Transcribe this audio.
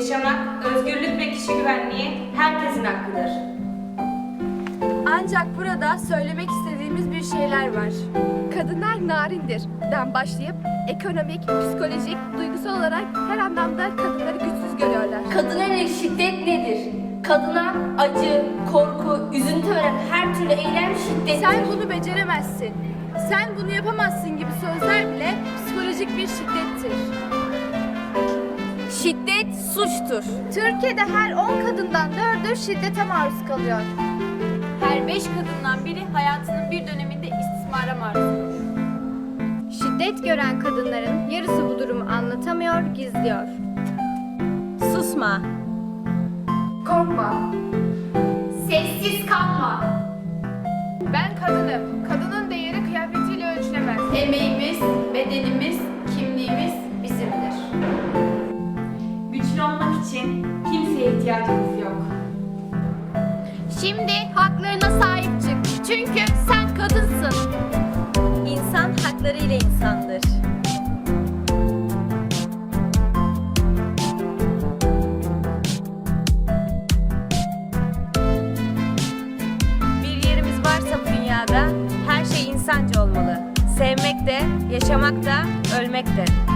yaşamak, özgürlük ve kişi güvenliği herkesin hakkıdır. Ancak burada söylemek istediğimiz bir şeyler var. Kadınlar narindir. Den başlayıp ekonomik, psikolojik, duygusal olarak her anlamda kadınları güçsüz görüyorlar. Kadına yönelik şiddet nedir? Kadına acı, korku, üzüntü veren her türlü eylem şiddettir. Sen bunu beceremezsin. Sen bunu yapamazsın gibi sözler bile psikolojik bir şiddettir. Şiddet suçtur. Türkiye'de her 10 kadından 4'ü şiddete maruz kalıyor. Her beş kadından biri hayatının bir döneminde istismara maruz kalıyor. Şiddet gören kadınların yarısı bu durumu anlatamıyor, gizliyor. Susma. Korkma. Sessiz kalma. Ben kadınım. Kadının değeri kıyafetiyle ölçülemez. Emeğimiz, bedenimiz, ihtiyacımız yok. Şimdi haklarına sahip çık. Çünkü sen kadınsın. İnsan haklarıyla insandır. Bir yerimiz varsa bu dünyada her şey insanca olmalı. Sevmek de, yaşamak da, ölmek de.